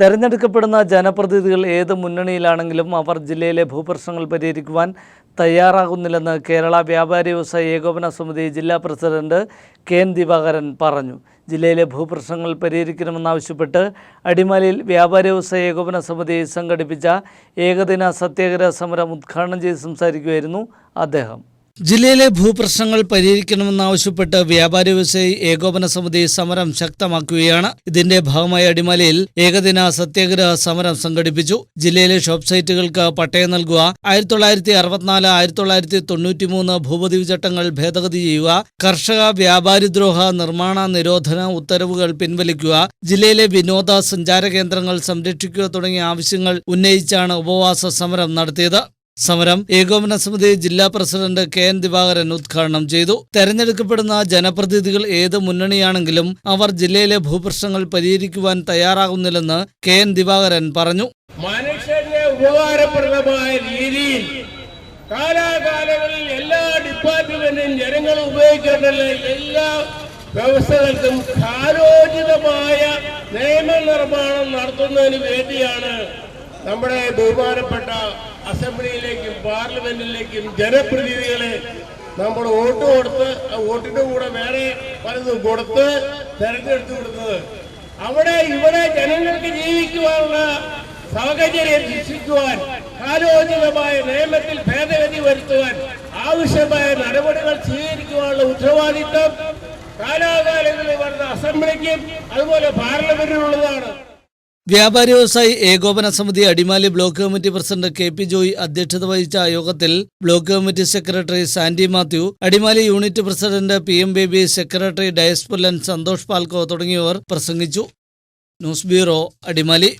തെരഞ്ഞെടുക്കപ്പെടുന്ന ജനപ്രതിനിധികൾ ഏത് മുന്നണിയിലാണെങ്കിലും അവർ ജില്ലയിലെ ഭൂപ്രശ്നങ്ങൾ പരിഹരിക്കുവാൻ തയ്യാറാകുന്നില്ലെന്ന് കേരള വ്യാപാരി വ്യവസായ ഏകോപന സമിതി ജില്ലാ പ്രസിഡന്റ് കെ എൻ ദിവാകരൻ പറഞ്ഞു. ജില്ലയിലെ ഭൂപ്രശ്നങ്ങൾ പരിഹരിക്കണമെന്നാവശ്യപ്പെട്ട് അടിമാലിയിൽ വ്യാപാരി വ്യവസായ ഏകോപന സമിതി സംഘടിപ്പിച്ച ഏകദിന സത്യാഗ്രഹ സമരം ഉദ്ഘാടനം ചെയ്ത് സംസാരിക്കുകയായിരുന്നു അദ്ദേഹം. ജില്ലയിലെ ഭൂപ്രശ്നങ്ങൾ പരിഹരിക്കണമെന്നാവശ്യപ്പെട്ട് വ്യാപാരി വ്യവസായി ഏകോപന സമിതി സമരം ശക്തമാക്കുകയാണ്. ഇതിന്റെ ഭാഗമായി അടിമലയിൽ ഏകദിന സത്യാഗ്രഹ സമരം സംഘടിപ്പിച്ചു. ജില്ലയിലെ ഷോപ്പ് സൈറ്റുകൾക്ക് പട്ടയം നൽകുക ആയിരത്തി തൊള്ളായിരത്തി അറുപത്തിനാല് ആയിരത്തി തൊള്ളായിരത്തി തൊണ്ണൂറ്റിമൂന്ന് ഭൂപതിവ് ചട്ടങ്ങൾ ഭേദഗതി ചെയ്യുക കർഷക വ്യാപാരിദ്രോഹ നിർമ്മാണ നിരോധന ഉത്തരവുകൾ പിൻവലിക്കുക ജില്ലയിലെ വിനോദ സഞ്ചാര കേന്ദ്രങ്ങൾ സംരക്ഷിക്കുക തുടങ്ങിയ ആവശ്യങ്ങൾ ഉന്നയിച്ചാണ് ഉപവാസ സമരം നടത്തിയത്. സമരം ഏകോപന സമിതി ജില്ലാ പ്രസിഡന്റ് കെ എൻ ദിവാകരൻ ഉദ്ഘാടനം ചെയ്തു. തെരഞ്ഞെടുക്കപ്പെടുന്ന ജനപ്രതിനിധികൾ ഏത് മുന്നണിയാണെങ്കിലും അവർ ജില്ലയിലെ ഭൂപ്രശ്നങ്ങൾ പരിഹരിക്കുവാൻ തയ്യാറാകുന്നില്ലെന്ന് കെ എൻ ദിവാകരൻ പറഞ്ഞു. മനുഷ്യന് ഉപകാരപ്രദമായ രീതിയിൽ കാലാകാലങ്ങളിൽ എല്ലാ ഡിപ്പാർട്ട്മെന്റും ജനങ്ങൾ ഉപയോഗിക്കേണ്ട എല്ലാ വ്യവസ്ഥകൾക്കും കാലോചിതമായ നിയമനിർമ്മാണം നടത്തുന്നതിന് വേണ്ടിയാണ് നമ്മുടെ ബഹുമാനപ്പെട്ട അസംബ്ലിയിലേക്കും പാർലമെന്റിലേക്കും ജനപ്രതിനിധികളെ നമ്മൾ വോട്ട് കൊടുത്ത് വോട്ടിന്റെ കൂടെ വേറെ പലതും കൊടുത്ത് തെരഞ്ഞെടുത്ത് കൊടുത്തത് അവിടെ ഇവിടെ ജനങ്ങൾക്ക് ജീവിക്കുവാനുള്ള സാഹചര്യം സൃഷ്ടിക്കുവാൻ കാലോചിതമായ നിയമത്തിൽ ഭേദഗതി വരുത്തുവാൻ ആവശ്യമായ നടപടികൾ സ്വീകരിക്കുവാനുള്ള ഉത്തരവാദിത്വം കാലാകാലങ്ങളിൽ വരുന്ന അസംബ്ലിക്കും അതുപോലെ പാർലമെന്റിനുള്ളതാണ്. വ്യാപാരി വ്യവസായി ഏകോപന സമിതി Adimali block committee president K P Joy അധ്യക്ഷത വഹിച്ച യോഗത്തിൽ block committee secretary Sandy Mathew Adimali unit president P M Baby secretary Diaspullan Santhosh Palko തുടങ്ങിയവർ പ്രസംഗിച്ചു. News bureau Adimali.